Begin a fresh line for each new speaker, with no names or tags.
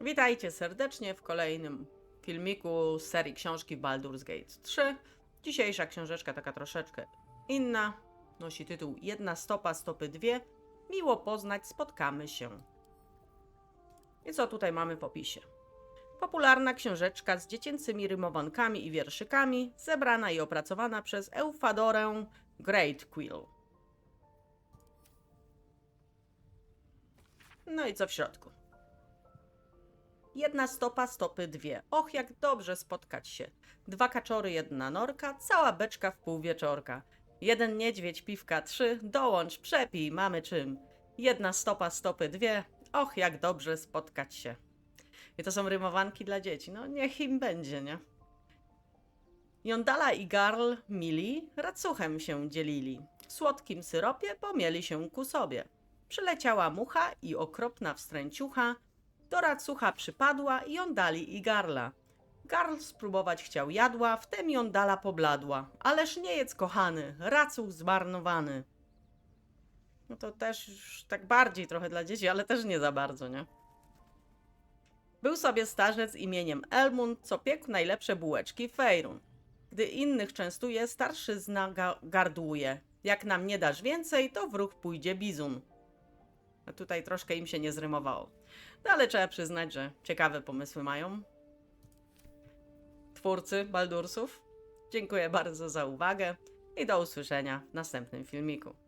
Witajcie serdecznie w kolejnym filmiku z serii książki Baldur's Gate 3. Dzisiejsza książeczka taka troszeczkę inna. Nosi tytuł Jedna stopa, stopy dwie. Miło poznać, spotkamy się. I co tutaj mamy w opisie? Popularna książeczka z dziecięcymi rymowankami i wierszykami, zebrana i opracowana przez Eufadorę Great Quill. No i co w środku? Jedna stopa, stopy dwie. Och, jak dobrze spotkać się. Dwa kaczory, jedna norka, cała beczka w pół wieczorka. Jeden niedźwiedź, piwka trzy, dołącz, przepij, mamy czym. Jedna stopa, stopy dwie. Och, jak dobrze spotkać się. I to są rymowanki dla dzieci. No niech im będzie, nie? Jondala i Garl mili, racuchem się dzielili. W słodkim syropie pomieli się ku sobie. Przyleciała mucha i okropna wstręciucha, do racucha przypadła i Jondali i Garla. Garl spróbować chciał jadła, wtem Jondala pobladła. Ależ nie jedz, kochany, racuch zmarnowany. No to też już tak bardziej trochę dla dzieci, ale też nie za bardzo, nie? Był sobie starzec imieniem Elmund, co piekł najlepsze bułeczki Fejrun. Gdy innych częstuje, starszy zna ga- gardłuje. Jak nam nie dasz więcej, to w ruch pójdzie bizun. Tutaj troszkę im się nie zrymowało. No ale trzeba przyznać, że ciekawe pomysły mają. Twórcy Baldursów. Dziękuję bardzo za uwagę i do usłyszenia w następnym filmiku.